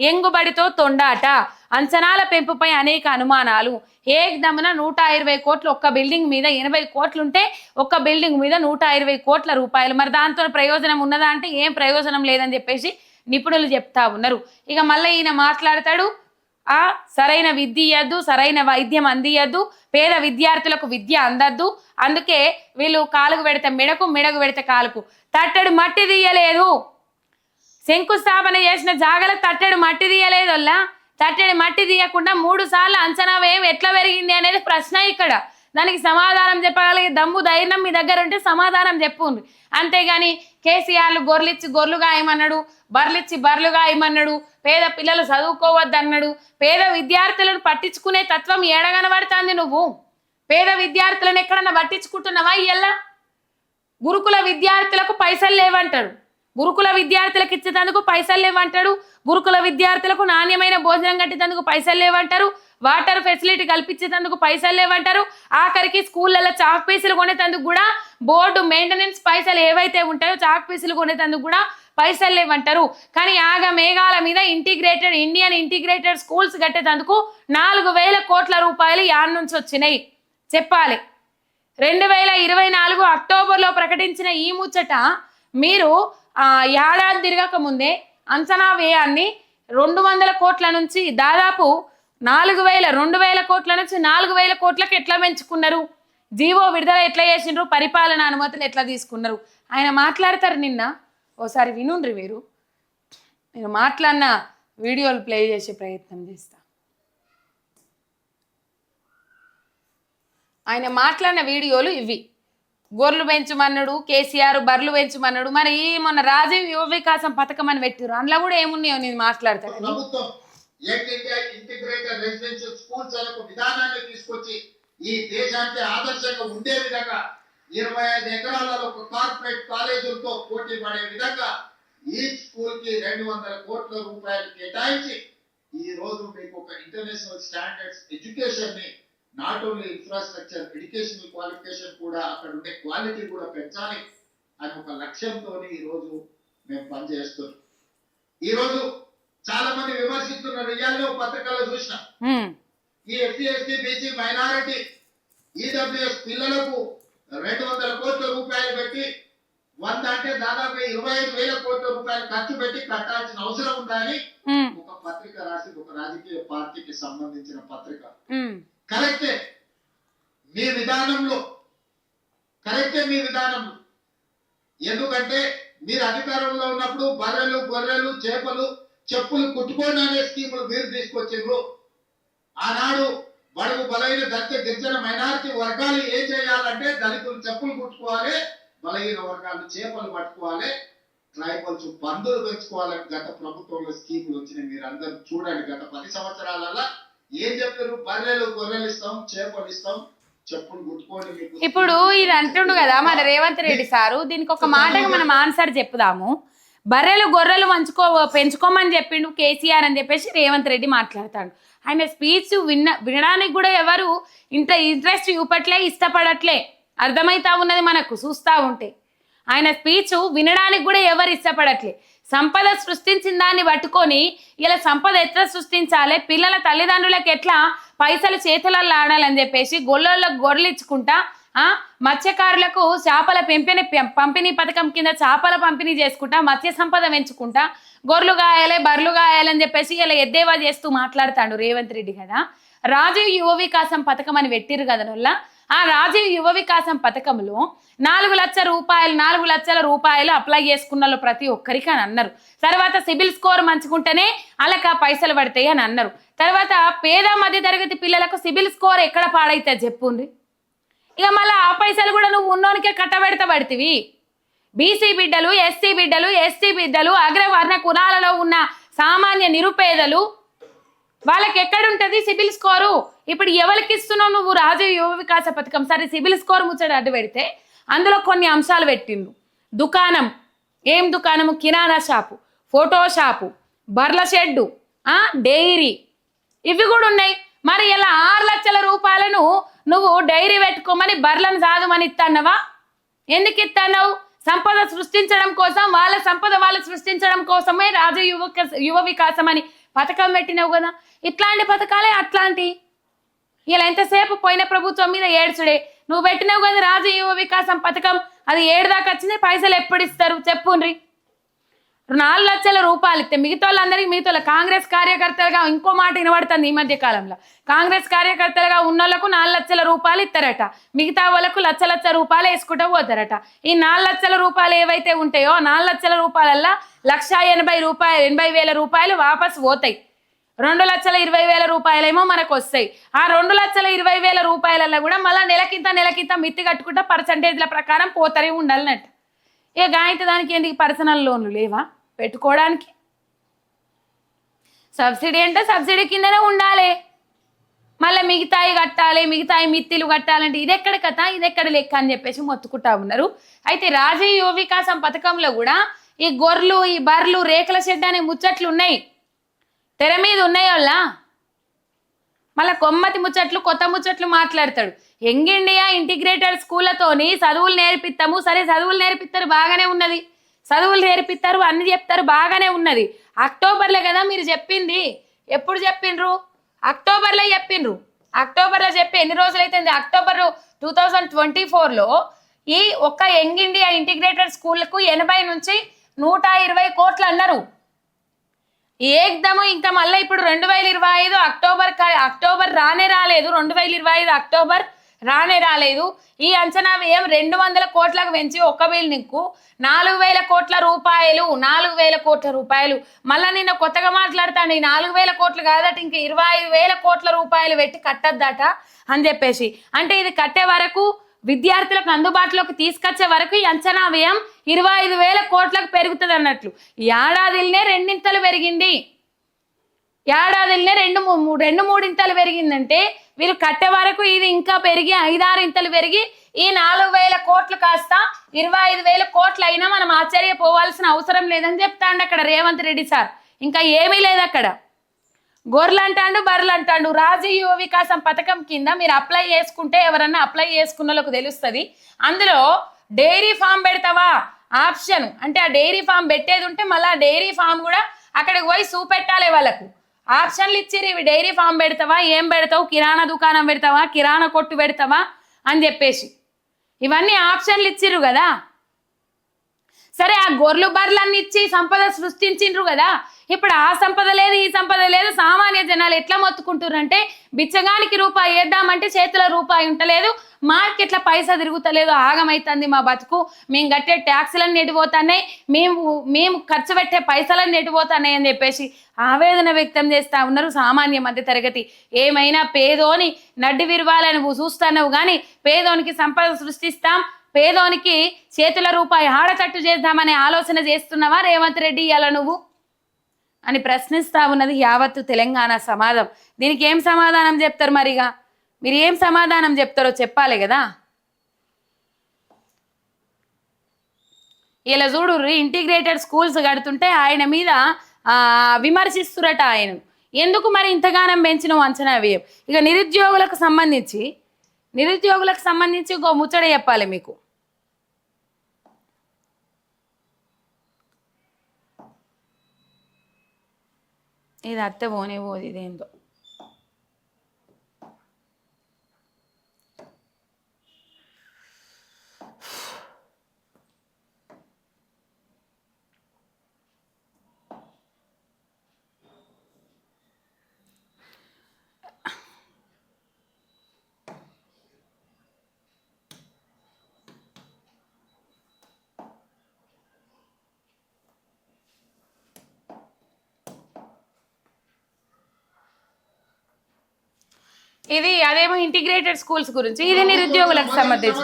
ఎంగుబడితో తొండాట. అంచనాల పెంపుపై అనేక అనుమానాలు. ఏకదమున నూట ఇరవై కోట్లు ఒక్క బిల్డింగ్ మీద ఎనభై కోట్లుంటే ఒక్క బిల్డింగ్ మీద నూట ఇరవై కోట్ల రూపాయలు. మరి దాంతో ప్రయోజనం ఉన్నదా అంటే ఏం ప్రయోజనం లేదని చెప్పేసి నిపుణులు చెప్తా ఉన్నారు. ఇక మళ్ళీ ఈయన మాట్లాడతాడు. ఆ సరైన విద్య ఇయ్యద్దు సరైన వైద్యం అందియద్దు పేద విద్యార్థులకు విద్య అందద్దు. అందుకే వీళ్ళు కాలుకు పెడితే మెడకు మెడకు పెడితే కాలుకు. తట్టడు మట్టి తీయలేదు. శంకుస్థాపన చేసిన జాగల తట్టెడు మట్టి తీయలేదల్లా తట్టెడు మట్టి తీయకుండా మూడు సార్లు అంచనా వేయం ఎట్లా పెరిగింది అనేది ప్రశ్న ఇక్కడ. దానికి సమాధానం చెప్పగలిగే దమ్ము ధైర్యం మీ దగ్గర ఉంటే సమాధానం చెప్పుండ్రి. అంతేగాని కేసీఆర్లు గొర్రెలిచ్చి గొర్రెలుగా ఏమన్నాడు బర్లిచ్చి బర్లుగా ఏమన్నాడు పేద పిల్లలు చదువుకోవద్దన్నాడు పేద విద్యార్థులను పట్టించుకునే తత్వం ఏడగనబడుతుంది నువ్వు? పేద విద్యార్థులను ఎక్కడన్నా పట్టించుకుంటున్నావా ఇయ్యల్లా గురుకుల విద్యార్థులకు పైసలు లేవంటాడు గురుకుల విద్యార్థులకు ఇచ్చేటందుకు పైసలు లేవంటాడు. గురుకుల విద్యార్థులకు నాణ్యమైన భోజనం కట్టేటందుకు పైసలు లేవంటారు. వాటర్ ఫెసిలిటీ కల్పించేటందుకు పైసలు లేవంటారు. ఆఖరికి స్కూళ్ళల్లో చాక్ పీసులు కొనేటందుకు కూడా బోర్డు మెయింటెనెన్స్ పైసలు ఏవైతే ఉంటాయో చాక్ పీసులు కొనేటందుకు కూడా పైసలు లేవంటారు. కానీ ఆగ మేఘాల మీద ఇంటిగ్రేటెడ్ ఇండియన్ ఇంటిగ్రేటెడ్ స్కూల్స్ కట్టేటందుకు నాలుగు వేల కోట్ల రూపాయలు యాడ్ నుంచి వచ్చినాయి. చెప్పాలి. రెండు వేల ఇరవై నాలుగు అక్టోబర్లో ప్రకటించిన ఈ ముచ్చట మీరు ఏడాది తిరగక ముందే అంచనా వ్యయాన్ని రెండు వందల కోట్ల నుంచి దాదాపు నాలుగు వేల రెండు వేల కోట్ల నుంచి నాలుగు వేల కోట్లకు ఎట్లా పెంచుకున్నారు? జీవో విడుదల ఎట్లా చేసిండ్రు? పరిపాలన అనుమతులు ఎట్లా తీసుకున్నారు? ఆయన మాట్లాడతారు నిన్న. ఓసారి వినుండ్రి మీరు. నేను మాట్లాడిన వీడియోలు ప్లే చేసే ప్రయత్నం చేస్తా. ఆయన మాట్లాడిన వీడియోలు ఇవి. గొర్రెలు పెంచమన్నాడు కేసీఆర్ బర్రెలు పెంచమన్నాడు. మరి ఈ మొన్న రాజీవ్ యువ వికాసం పథకం అని పెట్టారు అందులో కూడా ఏమున్నాయో నేను మాట్లాడతాను. ప్రభుత్వం ఇంటిగ్రేటెడ్ రెసిడెన్షియల్ స్కూల్స్ అనే విధానాన్ని తీసుకొచ్చి ఈ దేశానికి ఆదర్శంగా ఉండే విధంగా ఇరవై ఐదు ఎకరాలలో ఒక కార్పొరేట్ కాలేజీలతో పోటీ పడే విధంగా ఈ స్కూల్కి రెండు వందల కోట్ల రూపాయలు కేటాయించి ఈ రోజు మీకు ఒక international standards ఎడ్యుకేషన్ని not only infrastructure educational qualification కూడా అక్కడ ఉండే క్వాలిటీ కూడా పెంచాలి అని ఒక లక్ష్యంతో ఈ రోజు మేము పనిచేస్తున్నాం. ఈ రోజు చాలా మంది విమర్శిస్తున్నారు ఇవాళ పత్రికల్లో చూసిన ఈ SC ST BC minority EWS పిల్లలకు రెండు వందల కోట్ల రూపాయలు పెట్టి వంద అంటే దాదాపు ఇరవై ఐదు వేల కోట్ల రూపాయలు ఖర్చు పెట్టి కట్టాల్సిన అవసరం ఉందని ఒక పత్రిక రాసి ఒక రాజకీయ పార్టీకి సంబంధించిన పత్రిక. కరెక్టే. మీ విధానంలో కరెక్టే మీ విధానంలో. ఎందుకంటే మీరు అధికారంలో ఉన్నప్పుడు బర్రెలు గొర్రెలు చేపలు చెప్పులు కుట్టుకొని అనే స్కీములు మీరు తీసుకొచ్చిండ్రు. ఆనాడు బడుగు బలైన దళిత గిరిజన మైనారిటీ వర్గాలు ఏం చేయాలంటే దళితులు చెప్పులు కుట్టుకోవాలి బలహీన వర్గాలు చేపలు పట్టుకోవాలి ట్రైబల్స్ పందులు పెంచుకోవాలని గత ప్రభుత్వంలో స్కీములు వచ్చినాయి. మీరు అందరూ చూడండి గత పది సంవత్సరాలలో ఏం చెప్పారు? బర్రెలు గొర్రెలు ఇస్తాం చేపలు ఇస్తాం ఇప్పుడు ఇది అంటుండు కదా మన రేవంత్ రెడ్డి సారు దీనికి ఒక మాటగా మనం ఆన్సర్ చెప్పుదాము. బర్రెలు గొర్రెలు మంచుకో పెంచుకోమని చెప్పిండు కేసీఆర్ అని చెప్పేసి రేవంత్ రెడ్డి మాట్లాడతాడు. ఆయన స్పీచ్ విన్న వినడానికి కూడా ఎవరు ఇంత ఇంట్రెస్ట్ చూపట్లే ఇష్టపడట్లే. అర్థమైతా ఉన్నది మనకు చూస్తూ ఉంటే. ఆయన స్పీచ్ వినడానికి కూడా ఎవరు ఇష్టపడట్లే. సంపద సృష్టించిన దాన్ని పట్టుకొని ఇలా సంపద ఎట్లా సృష్టించాలి? పిల్లల తల్లిదండ్రులకు ఎట్లా పైసలు చేతులలో ఆడాలని చెప్పేసి గొల్లలకు గొర్రెలు ఇచ్చుకుంటా ఆ? మత్స్యకారులకు చేపల పెంపిణీ పంపిణీ పథకం కింద చేపల పంపిణీ చేసుకుంటా మత్స్య సంపద పెంచుకుంటా గొర్రెలు గాయాలి బర్రెలు గాయాలని చెప్పేసి ఇలా ఎద్దేవా చేస్తూ మాట్లాడతాడు రేవంత్ రెడ్డి కదా. రాజీవ్ యువ వికాసం పథకం అని పెట్టిరు కదా ఆ రాజీవ్ యువ వికాసం పథకంలో నాలుగు లక్షల రూపాయలు నాలుగు లక్షల రూపాయలు అప్లై చేసుకున్న ప్రతి ఒక్కరికి అని అన్నారు. తర్వాత సిబిల్ స్కోర్ మంచుకుంటేనే అలాక పైసలు పడతాయి అని అన్నారు. తర్వాత పేద మధ్య తరగతి పిల్లలకు సిబిల్ స్కోర్ ఎక్కడ పాడైతే చెప్పుండ్రి? ఇక మళ్ళీ ఆ పైసలు కూడా నువ్వు ఉన్నోనికే కట్టబెడతా పడితివి. బీసీ బిడ్డలు ఎస్సీ బిడ్డలు ఎస్టీ బిడ్డలు అగ్రవర్ణ కులాలలో ఉన్న సామాన్య నిరుపేదలు వాళ్ళకి ఎక్కడుంటది సిబిల్ స్కోరు? ఇప్పుడు ఎవరికి ఇస్తున్నావు నువ్వు రాజీవ్ యువ వికాస పథకం? సరే సిబిల్ స్కోర్ ముచ్చట అడ్డు పెడితే అందులో కొన్ని అంశాలు పెట్టిండు దుకాణం. ఏం దుకాణము? కిరాణా షాపు ఫోటో షాపు బర్ల షెడ్డు డైరీ. ఇవి కూడా ఉన్నాయి. మరి ఇలా ఆరు లక్షల రూపాయలను నువ్వు డైరీ పెట్టుకోమని బర్లను సాగమని ఇస్తానవా ఎందుకు ఇస్తానవు సంపద సృష్టించడం కోసం వాళ్ళ సంపద వాళ్ళు సృష్టించడం కోసమే రాజ యువ యువ వికాసం అని పథకం పెట్టినావు కదా? ఇట్లాంటి పథకాలే అట్లాంటి. ఇలా ఎంతసేపు పోయిన ప్రభుత్వం మీద ఏడ్చుడే? నువ్వు పెట్టినావు కదా రాజు యువ వికాసం పథకం? అది ఏడు దాకా వచ్చింది పైసలు ఎప్పుడు ఇస్తారు? చెప్పుండ్రి. నాలుగు లక్షల రూపాయలు ఇస్తే మిగతా వాళ్ళందరికీ మిగతా కాంగ్రెస్ కార్యకర్తలుగా ఇంకో మాట వినబడుతుంది ఈ మధ్య కాలంలో. కాంగ్రెస్ కార్యకర్తలుగా ఉన్న వాళ్ళకు నాలుగు లక్షల రూపాయలు ఇస్తారట. మిగతా వాళ్ళకు లక్ష లక్ష రూపాయలు వేసుకుంటూ పోతారట. ఈ నాలుగు లక్షల రూపాయలు ఏవైతే ఉంటాయో నాలుగు లక్షల రూపాయలల్లా లక్ష ఎనభై రూపాయలు ఎనభై వేల రూపాయలు వాపస్ పోతాయి. రెండు లక్షల ఇరవై వేల రూపాయలేమో మనకు వస్తాయి. ఆ రెండు లక్షల ఇరవై వేల రూపాయలలో కూడా మళ్ళీ నెలకింత నెలకింత మిత్తి కట్టుకుంటా పర్సంటేజ్ల ప్రకారం పోతనే ఉండాలన్నట్టు. ఇక గాయంత దానికి ఎందుకు పర్సనల్ లోన్లు లేవా? పెట్టుకోవడానికి. సబ్సిడీ అంటే సబ్సిడీ కిందనే ఉండాలి. మళ్ళీ మిగతాయి కట్టాలి మిగతాయి మిత్తిలు కట్టాలంటే ఇది ఎక్కడ కథ? ఇది ఎక్కడ లెక్క అని చెప్పేసి మొత్తుకుంటా ఉన్నారు. అయితే రాజీవ్ యువ వికాసం పథకంలో కూడా ఈ గొర్రెలు ఈ బర్రెలు రేకుల షెడ్ అనే ముచ్చట్లు ఉన్నాయి. తెర మీద ఉన్నాయి వాళ్ళ. మళ్ళీ కొమ్మతి ముచ్చట్లు కొత్త ముచ్చట్లు మాట్లాడతాడు. యంగ్ ఇండియా ఇంటిగ్రేటెడ్ స్కూళ్ళతోని చదువులు నేర్పిస్తాము సరే చదువులు నేర్పిస్తారు బాగానే ఉన్నది. చదువులు నేర్పిస్తారు అన్ని చెప్తారు బాగానే ఉన్నది. అక్టోబర్లో కదా మీరు చెప్పింది. ఎప్పుడు చెప్పిండ్రు? అక్టోబర్లో చెప్పిండ్రు. అక్టోబర్లో చెప్పి ఎన్ని రోజులైతే అక్టోబర్ టూ థౌజండ్ ట్వంటీ ఫోర్లో ఈ ఒక్క యంగ్ ఇండియా ఇంటిగ్రేటెడ్ స్కూళ్ళకు ఎనభై నుంచి నూట ఇరవై కోట్లు అన్నారు. ఏదము ఇంకా మళ్ళీ ఇప్పుడు రెండు వేల ఇరవై ఐదు అక్టోబర్ క- అక్టోబర్ రానే రాలేదు. రెండు వేల ఇరవై ఐదు అక్టోబర్ రానే రాలేదు. ఈ అంచనా వ్యయం రెండు వందల కోట్లకు పెంచి ఒక్క బిల్డింగ్కు నాలుగు వేల కోట్ల రూపాయలు నాలుగు వేల కోట్ల రూపాయలు. మళ్ళీ నిన్న కొత్తగా మాట్లాడతాను ఈ నాలుగు వేల కోట్లు కాదట ఇంకా ఇరవై ఐదు వేల కోట్ల రూపాయలు పెట్టి కట్టద్దట అని చెప్పేసి. అంటే ఇది కట్టే వరకు విద్యార్థులకు అందుబాటులోకి తీసుకొచ్చే వరకు ఈ అంచనా వ్యయం ఇరవై ఐదు వేల కోట్లకు పెరుగుతుంది అన్నట్లు. ఏడాదిలోనే రెండింతలు పెరిగింది. ఏడాదిలోనే రెండు రెండు మూడింతలు పెరిగిందంటే వీళ్ళు కట్టే వరకు ఇది ఇంకా పెరిగి ఐదారు ఇంతలు పెరిగి ఈ నాలుగు వేల కోట్లు కాస్త ఇరవై ఐదు వేల కోట్లు అయినా మనం ఆశ్చర్యపోవాల్సిన అవసరం లేదని చెప్తాండు అక్కడ రేవంత్ రెడ్డి సార్. ఇంకా ఏమీ లేదు అక్కడ గొర్రెలు అంటాడు బర్రెలు అంటాడు రాజీవ్ యువ వికాసం పథకం కింద మీరు అప్లై చేసుకుంటే ఎవరన్నా అప్లై చేసుకున్నలకు తెలుస్తుంది. అందులో డైరీ ఫామ్ పెడతావా? ఆప్షన్. అంటే ఆ డైరీ ఫామ్ పెట్టేది ఉంటే మళ్ళీ ఆ డైరీ ఫామ్ కూడా అక్కడికి పోయి చూపెట్టాలి వాళ్ళకు. ఆప్షన్లు ఇచ్చిర్రు ఇవి డైరీ ఫామ్ పెడతావా? ఏం పెడతావు? కిరాణా దుకాణం పెడతావా? కిరాణా కొట్టు పెడతావా? అని చెప్పేసి. ఇవన్నీ ఆప్షన్లు ఇచ్చిర్రు కదా. సరే ఆ గొర్రెలు బర్రెలన్నీ ఇచ్చి సంపద సృష్టించిండ్రు కదా. ఇప్పుడు ఆ సంపద లేదు ఈ సంపద లేదు సామాన్య జనాలు ఎట్లా మొత్తుకుంటున్నారంటే బిచ్చగానికి రూపాయి వేద్దామంటే చేతిలో రూపాయి ఉంటలేదు మార్కెట్ల పైసా తిరుగుతలేదు ఆగమైతుంది మా బతుకు. మేము కట్టే ట్యాక్సులన్నీ ఎడిపోతున్నాయి మేము మేము ఖర్చు పెట్టే పైసలన్నీ ఎడిపోతున్నాయి అని చెప్పేసి ఆవేదన వ్యక్తం చేస్తా ఉన్నారు సామాన్య మధ్య తరగతి ఏమైనా పేదోని నడ్డి విరవాలని నువ్వు చూస్తున్నావు కానీ పేదోనికి సంపద సృష్టిస్తాం పేదోనికి చేతుల రూపాయి ఆడతట్టు చేద్దామనే ఆలోచన చేస్తున్నావా రేవంత్ రెడ్డి ఇలా నువ్వు? అని ప్రశ్నిస్తా ఉన్నది యావత్తు తెలంగాణ సమాజం. దీనికి ఏం సమాధానం చెప్తారు మరిగా? మీరు ఏం సమాధానం చెప్తారో చెప్పాలి కదా? ఇలా చూడు ఇంటిగ్రేటెడ్ స్కూల్స్ కడుతుంటే ఆయన మీద విమర్శిస్తురట ఆయన. ఎందుకు మరి ఇంతగానం పెంచిన అంచనా వ్యయం ఇక నిరుద్యోగులకు సంబంధించి నిరుద్యోగులకు సంబంధించి ఇంకో ముచ్చట చెప్పాలి మీకు. ఇది అత్త పోనే పోదు ఇదేందో ఇది అదేమో ఇంటిగ్రేటెడ్ స్కూల్స్ గురించి. ఇది నిరుద్యోగులకు సంబంధించి.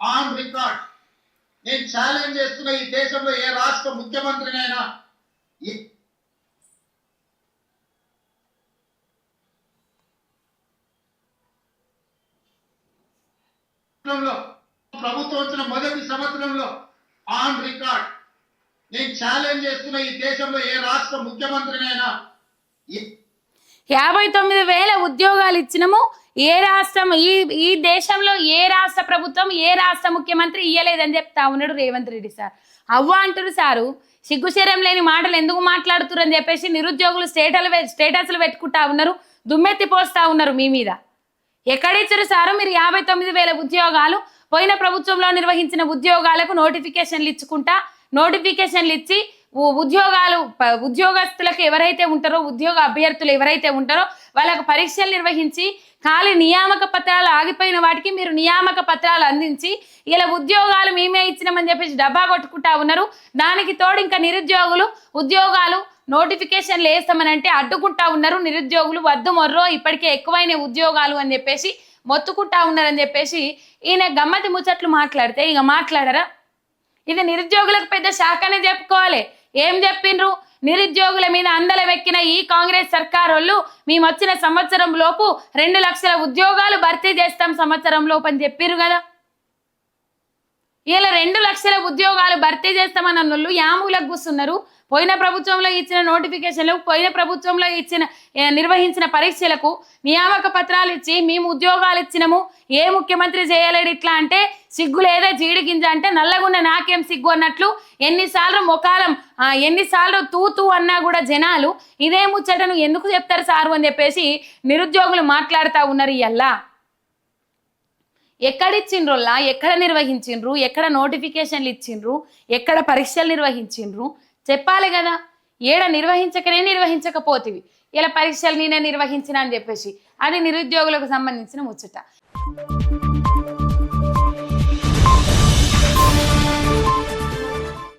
On record. నేను ఛాలెంజ్ చేస్తున్న ఈ దేశంలో ఏ రాష్ట్ర ముఖ్యమంత్రినైనా ప్రభుత్వం వచ్చిన మొదటి సంవత్సరంలో ఆన్ రికార్డ్. నేను ఛాలెంజ్ చేస్తున్న ఈ దేశంలో ఏ రాష్ట్ర ముఖ్యమంత్రినైనా యాభై తొమ్మిది వేల ఉద్యోగాలు ఇచ్చినము ఏ రాష్ట్రం ఈ ఈ దేశంలో ఏ రాష్ట్ర ప్రభుత్వం ఏ రాష్ట్ర ముఖ్యమంత్రి ఇయ్యలేదని చెప్తా ఉన్నాడు రేవంత్ రెడ్డి సార్. అవ్వ అంటారు సారు సిగ్గుశరం లేని మాటలు ఎందుకు మాట్లాడుతురు అని చెప్పేసి నిరుద్యోగులు స్టేటలు స్టేటస్లు పెట్టుకుంటా ఉన్నారు దుమ్మెత్తి పోస్తా ఉన్నారు మీ మీద. ఎక్కడిచ్చారు సారు మీరు యాభై తొమ్మిది వేల ఉద్యోగాలు? పోయిన ప్రభుత్వంలో నిర్వహించిన ఉద్యోగాలకు నోటిఫికేషన్లు ఇచ్చుకుంటా నోటిఫికేషన్లు ఇచ్చి ఉద్యోగాలు ప- ఉద్యోగస్తులకు ఎవరైతే ఉంటారో ఉద్యోగ అభ్యర్థులు ఎవరైతే ఉంటారో వాళ్ళకు పరీక్షలు నిర్వహించి ఖాళీ నియామక పత్రాలు ఆగిపోయిన వాటికి మీరు నియామక పత్రాలు అందించి ఇలా ఉద్యోగాలు మేమే ఇచ్చినామని చెప్పేసి డబ్బా కొట్టుకుంటా ఉన్నారు. దానికి తోడు ఇంకా నిరుద్యోగులు ఉద్యోగాలు నోటిఫికేషన్లు వేస్తామని అంటే అడ్డుకుంటా ఉన్నారు. నిరుద్యోగులు వద్దు మొర్రో ఇప్పటికే ఎక్కువైన ఉద్యోగాలు అని చెప్పేసి మొత్తుకుంటా ఉన్నారని చెప్పేసి ఈయన గమ్మతి ముచ్చట్లు మాట్లాడితే ఇక మాట్లాడరా? ఇది నిరుద్యోగులకు పెద్ద శాఖనే చెప్పుకోవాలి. ఏం చెప్పిండ్రు? నిరుద్యోగుల మీద అందల వెక్కిన ఈ కాంగ్రెస్ సర్కార్ వాళ్ళు మేము వచ్చిన సంవత్సరం లోపు రెండు లక్షల ఉద్యోగాలు భర్తీ చేస్తాం సంవత్సరం లోపు అని చెప్పిర్రు కదా. ఇలా రెండు లక్షల ఉద్యోగాలు భర్తీ చేస్తామన్న వాళ్ళు యాములకు కూస్తున్నారు పోయిన ప్రభుత్వంలో ఇచ్చిన నోటిఫికేషన్లు పోయిన ప్రభుత్వంలో ఇచ్చిన నిర్వహించిన పరీక్షలకు నియామక పత్రాలు ఇచ్చి మేము ఉద్యోగాలు ఇచ్చినము. ఏ ముఖ్యమంత్రి చేయలేడు ఇట్లా అంటే సిగ్గు లేదా జీడి గింజ అంటే నల్లగున్న నాకేం సిగ్గు అన్నట్లు ఎన్నిసార్లు ముఖాలం ఎన్నిసార్లు తూ తూ అన్నా కూడా జనాలు ఇదే ముచ్చటను ఎందుకు చెప్తారు సారు అని చెప్పేసి నిరుద్యోగులు మాట్లాడుతూ ఉన్నారు ఎక్కడ ఎక్కడిచ్చిండ్రోల్లా? ఎక్కడ నిర్వహించిండ్రు? ఎక్కడ నోటిఫికేషన్లు ఇచ్చిండ్రు? ఎక్కడ పరీక్షలు నిర్వహించిండ్రు? చెప్పాలి కదా. ఏడ నిర్వహించకనే నిర్వహించకపోతివి. ఇలా పరీక్షలు నేనే నిర్వహించిన అని చెప్పేసి అది నిరుద్యోగులకు సంబంధించిన ముచ్చట.